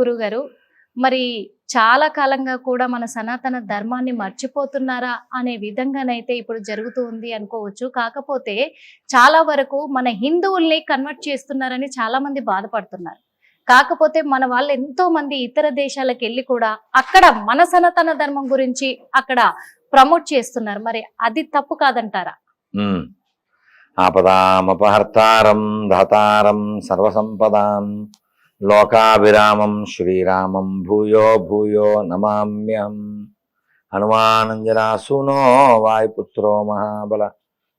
గురుగారు మరి చాలా కాలంగా కూడా మన సనాతన ధర్మాన్ని మర్చిపోతున్నారా అనే విధంగానైతే ఇప్పుడు జరుగుతూ ఉంది అనుకోవచ్చు. కాకపోతే చాలా వరకు మన హిందువుల్ని కన్వర్ట్ చేస్తున్నారని చాలా మంది బాధపడుతున్నారు. కాకపోతే మన వాళ్ళు ఎంతో మంది ఇతర దేశాలకు వెళ్ళి కూడా అక్కడ మన సనాతన ధర్మం గురించి అక్కడ ప్రమోట్ చేస్తున్నారు. మరి అది తప్పు కాదంటారా? ఆపదామపహర్తారం దాతారం సర్వసంపదాం. లోకాభిరామం శ్రీరామం భూయో భూయో నమామ్యహం. హనుమానంజనాసూనో వాయుపుత్రో మహాబల.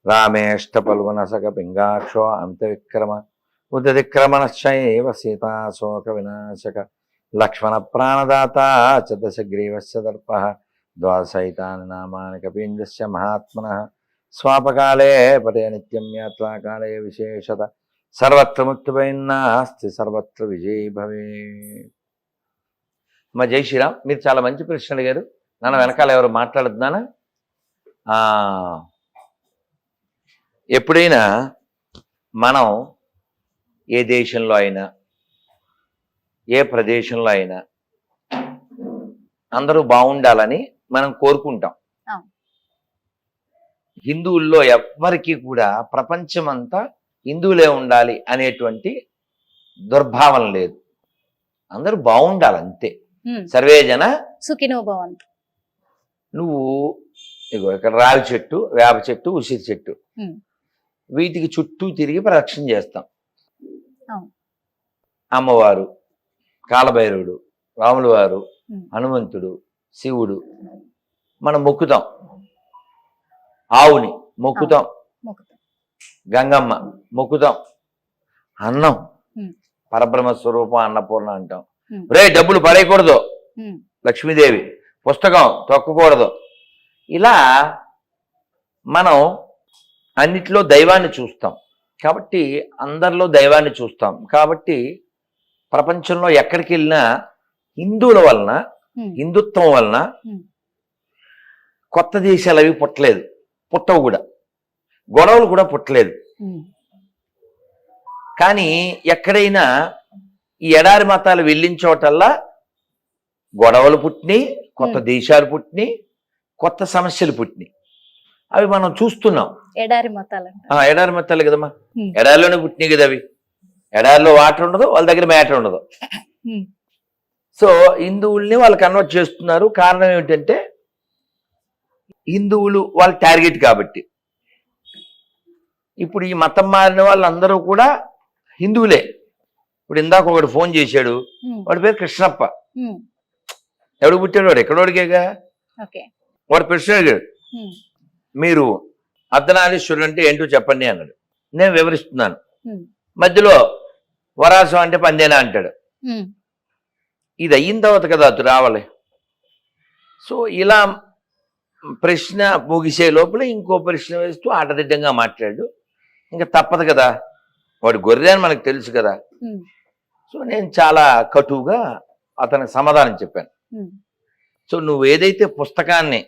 రామేష్టపల్వనసక పింగాక్షో అంతవిక్రమ. ఉదతిక్రమణశ్చైవ సీతాశోక వినాశక. లక్ష్మణ ప్రాణదాత చదశగ్రీవస్య దర్ప. ద్వాదశైతాని నామాని కపీంద్రస్య మహాత్మన. స్వాపకాలే పటే నిత్యం యాత్రాకాలే విశేషత. సర్వత్ర ముక్తిపైనాస్తి సర్వత్ర విజయీ భవే. మా జై శ్రీరామ్. మీరు చాలా మంచి ప్రశ్న అడిగారు. నన్ను వెనకాల ఎవరు మాట్లాడుతున్నానా ఎప్పుడైనా మనం ఏ దేశంలో అయినా ఏ ప్రదేశంలో అయినా అందరూ బాగుండాలని మనం కోరుకుంటాం. హిందువుల్లో ఎవ్వరికీ కూడా ప్రపంచమంతా హిందువులే ఉండాలి అనేటువంటి దుర్భావన లేదు. అందరూ బాగుండాలి అంతే. సర్వే జన సుఖినో భవంతు. నువ్వు ఇగో ఇక్కడ రావి చెట్టు వేప చెట్టు ఉసిరి చెట్టు. వీటికి చుట్టూ తిరిగి ప్రదక్షిణ చేస్తాం. అమ్మవారు కాలభైరవుడు రాముల వారు. హనుమంతుడు శివుడు మనం మొక్కుతాం. ఆవుని మొక్కుతాం. గంగమ్మ మొక్కుతాం అన్నం. పరబ్రహ్మ స్వరూపం అన్నపూర్ణ అంటాం. రే డబ్బులు పడేయకూడదు. లక్ష్మీదేవి పుస్తకం తొక్కకూడదు. ఇలా మనం అన్నిట్లో దైవాన్ని చూస్తాం. కాబట్టి అందరిలో దైవాన్ని చూస్తాం. కాబట్టి ప్రపంచంలో ఎక్కడికి వెళ్ళినా హిందువుల వలన హిందుత్వం వలన. కొత్త దేశాలు అవి పుట్టలేదు. పుట్టవు కూడా. గొడవలు కూడా పుట్టలేదు. కానీ ఎక్కడైనా ఈ ఎడారి మతాలు వెళ్ళిన చోటల్లా గొడవలు పుట్టినాయి కొత్త. దేశాలు పుట్టినాయి కొత్త సమస్యలు పుట్టినాయి. అవి మనం చూస్తున్నాం. ఎడారి మతాలంట. ఆ, ఎడారి మతాలు కదమ్మా. ఎడారిలోనే పుట్టినాయి కదా అవి ఎడారిలో వాటర్ ఉండదు వాళ్ళ దగ్గర మ్యాటర్ ఉండదు. సో హిందువుల్ని వాళ్ళు కన్వర్ట్ చేస్తున్నారు. కారణం ఏమిటంటే హిందువులు వాళ్ళ టార్గెట్ కాబట్టి. ఇప్పుడు ఈ మతం మారిన వాళ్ళందరూ కూడా హిందువులే. ఇప్పుడు ఇందాక ఒకడు ఫోన్ చేశాడు. వాడి పేరు కృష్ణప్ప. ఎవడు పుట్టాడు వాడు ఎక్కడోడికేగా? వాడు ప్రశ్న అడిగాడు. మీరు అర్ధనారీశ్వరుడు అంటే ఏంటో చెప్పండి అన్నాడు. నేను వివరిస్తున్నాను. మధ్యలో వరాసం అంటే పందేనా అంటాడు. ఇది అయిన తర్వాత కదా అటు రావాలి. సో ఇలా ప్రశ్న ముగిసే లోపల ఇంకో ప్రశ్న వేస్తూ ఆటదిడ్డంగా మాట్లాడు. ఇంకా తప్పదు కదా. వాడు గొర్రె అని మనకు తెలుసు కదా. సో నేను చాలా కటువుగా అతనికి సమాధానం చెప్పాను. సో నువ్వు ఏదైతే పుస్తకాన్ని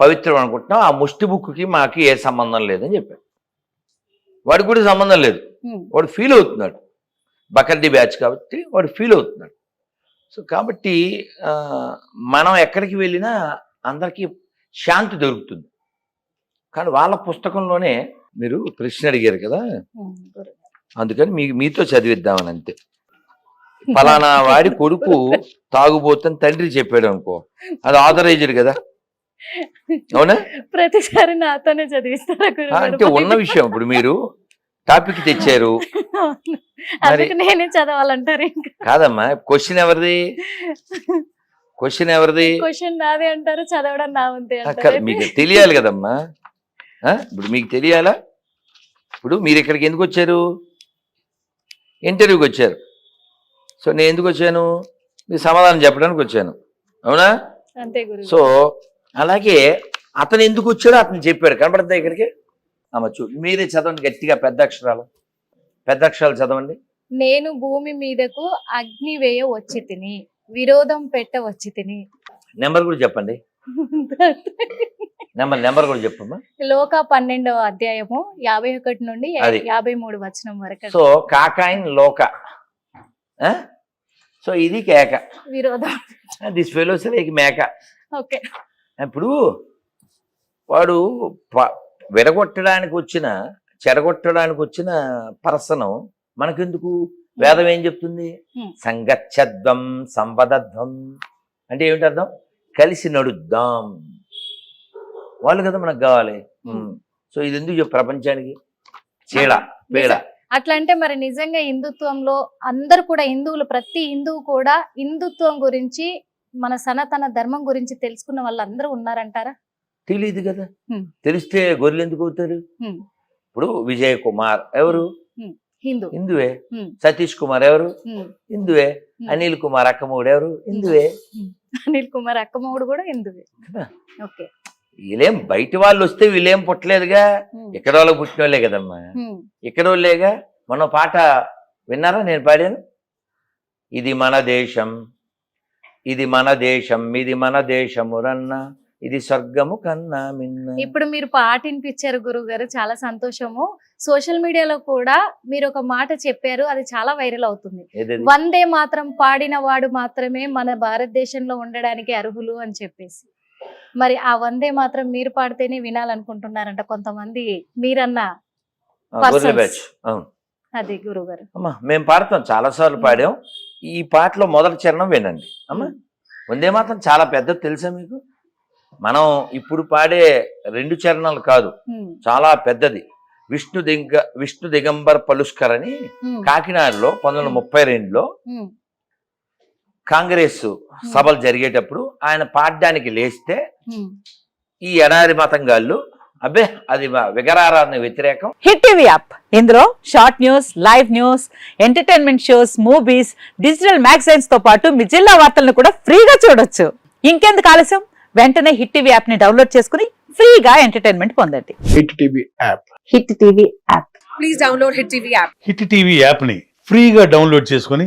పవిత్రం అనుకుంటున్నావు ఆ ముష్టి బుక్కి మాకు ఏ సంబంధం లేదని చెప్పాడు. వాడికి కూడా సంబంధం లేదు. వాడు ఫీల్ అవుతున్నాడు. బకర్డీ బ్యాచ్ కాబట్టి వాడు ఫీల్ అవుతున్నాడు. సో కాబట్టి మనం ఎక్కడికి వెళ్ళినా అందరికీ శాంతి దొరుకుతుంది. కానీ వాళ్ళ పుస్తకంలోనే మీరు ప్రశ్న అడిగారు కదా. అందుకని మీ మీతో చదివిద్దామని అంతే. ఫలానా వాడి కొడుకు తాగుబోతని తండ్రి చెప్పాడు అనుకో. అది ఆథరైజ్డ్ కదా? అవునా? ప్రతిసారి నాతోనే చదివిస్తారా? అంటే ఉన్న విషయం ఇప్పుడు మీరు టాపిక్ తెచ్చారు. నేనే చదవాలంటారు కాదమ్మా క్వశ్చన్ ఎవరిది? క్వశ్చన్ ఎవరిది? క్వశ్చన్ నాదే అంటారు చదవడం నా ఉంది మీకు తెలియాలి కదమ్మా. ఇప్పుడు మీకు తెలియాలా? ఇప్పుడు మీరు ఇక్కడికి ఎందుకు వచ్చారు? ఇంటర్వ్యూకి వచ్చారు. సో నేను ఎందుకు వచ్చాను? మీ సమాధానం చెప్పడానికి వచ్చాను. అవునా? సో అలాగే అతను ఎందుకు వచ్చాడో అతను చెప్పాడు. కనపడుతుందా ఇక్కడికి? అమ్మ చూ మీరే చదవండి గట్టిగా పెద్ద అక్షరాలు. పెద్ద అక్షరాలు చదవండి. నేను భూమి మీదకు అగ్ని వేయ వచ్చి తిని విరోధం పెట్ట వచ్చి తిని. నెంబర్ కూడా చెప్పండి. నెంబర్ నెంబర్ కూడా చెప్పమ్మా. లోక పన్నెండవ అధ్యాయము యాభై ఒకటి నుండి. యాభై మూడు వచనం వరకు. సో కాకాయిన్ లోక? సో ఇది కేక. విరోధం. దిస్ ఫెలోస్ లైక్ మేక. ఓకే. ఇప్పుడు వాడు విడగొట్టడానికి వచ్చిన చెడగొట్టడానికి వచ్చిన పర్సనం మనకెందుకు? వేదం ఏం చెప్తుంది. సంగచ్చద్వం సంపదధ్వం అంటే ఏమిటి అర్థం కలిసి నడుద్దాం. వాళ్ళు కదా మనకు కావాలి. సో ఇది ఎందుకు ప్రపంచానికి? చీడ పీడ. అట్లా అంటే మరి నిజంగా హిందుత్వంలో అందరు కూడా హిందువులు ప్రతి హిందువు కూడా హిందుత్వం గురించి మన సనాతన ధర్మం గురించి తెలుసుకున్న వాళ్ళందరూ ఉన్నారంటారా? తెలియదు కదా. తెలిస్తే గొర్రెలు ఎందుకు అవుతారు. ఇప్పుడు విజయ్ కుమార్ ఎవరు? హిందూ. హిందువే. సతీష్ కుమార్ ఎవరు. హిందువే. అనిల్ కుమార్ అక్కమూడు ఎవరు? హిందువే. అనిల్ కుమార్ అక్కమ్మగుడు కూడా హిందువే. ఓకే. వీళ్ళేం బయట వాళ్ళు వస్తే వీళ్ళేం పుట్టలేదుగా. ఇక్కడ వాళ్ళకి పుట్టిన వాళ్ళే కదమ్మా. ఇక్కడ వాళ్ళేగా? మన పాట విన్నారా? నేను పాడాను ఇది మన దేశం ఇది మన దేశం ఇది మన దేశము రన్న ఇది స్వర్గము కన్నా మిన్న. ఇప్పుడు మీరు పాట వినిపించారు గురువు గారు చాలా సంతోషము. సోషల్ మీడియాలో కూడా మీరు ఒక మాట చెప్పారు అది చాలా వైరల్ అవుతుంది? వందే మాత్రం పాడిన వాడు మాత్రమే మన భారతదేశంలో ఉండడానికి అర్హులు అని చెప్పేసి. మరి ఆ వందే మాత్రం మీరు పాడితేనే వినాలనుకుంటున్నారంట కొంతమంది మీరన్న అది గురువు గారు అమ్మా మేము పాడతాం చాలా సార్లు పాడాం. ఈ పాటలో మొదటి చరణం వినండి. అమ్మా వందే మాత్రం చాలా పెద్దది తెలుసా మీకు? మనం ఇప్పుడు పాడే రెండు చరణాలు కాదు. చాలా పెద్దది. విష్ణు దిగ విష్ణు దిగంబర్ పలుష్కర్ అని. కాకినాడలో పంతొమ్మిది వందల ముప్పై రెండులో. కాంగ్రెస్ సభలు జరిగేటప్పుడు ఆయన పాడడానికి లేస్తే. ఈ ఎడారి మతంగాళ్ళు అబ్బే అది మా విగ్రహారాధన వ్యతిరేకం. Hit TV app. ఇందులో short news live news entertainment shows movies digital మ్యాగజైన్స్తో పాటు మీ జిల్లా వార్తలను కూడా ఫ్రీగా చూడొచ్చు. ఇంకెందుకు ఆలస్యం? వెంటనే హిట్ టీవీ యాప్ని డౌన్లోడ్ చేసుకుని ఫ్రీగా ఎంటర్టైన్మెంట్ పొందండి. Hit TV app. Hit TV app. Please download Hit TV app. Hit TV యాప్ని ఫ్రీగా డౌన్లోడ్ చేసుకొని